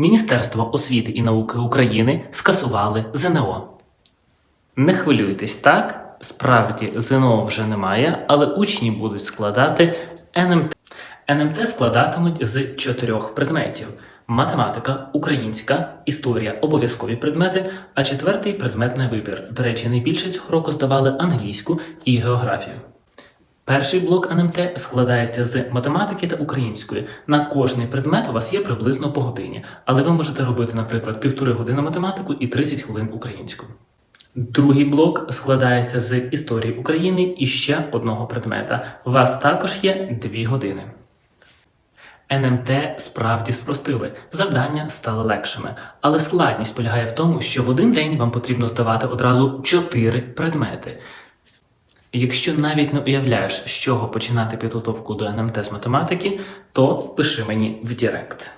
Міністерство освіти і науки України скасували ЗНО. Не хвилюйтесь, так? Справді ЗНО вже немає, але учні будуть складати НМТ. НМТ складатимуть з чотирьох предметів: математика, українська, історія, обов'язкові предмети, а четвертий предмет на вибір. До речі, найбільше цього року здавали англійську і географію. Перший блок НМТ складається з математики та української. На кожний предмет у вас є приблизно по годині, але ви можете робити, наприклад, півтори години математику і 30 хвилин українську. Другий блок складається з історії України і ще одного предмета. У вас також є дві години. НМТ справді спростили, завдання стали легшими, але складність полягає в тому, що в один день вам потрібно здавати одразу чотири предмети. Якщо навіть не уявляєш, з чого починати підготовку до НМТ з математики, то пиши мені в Директ.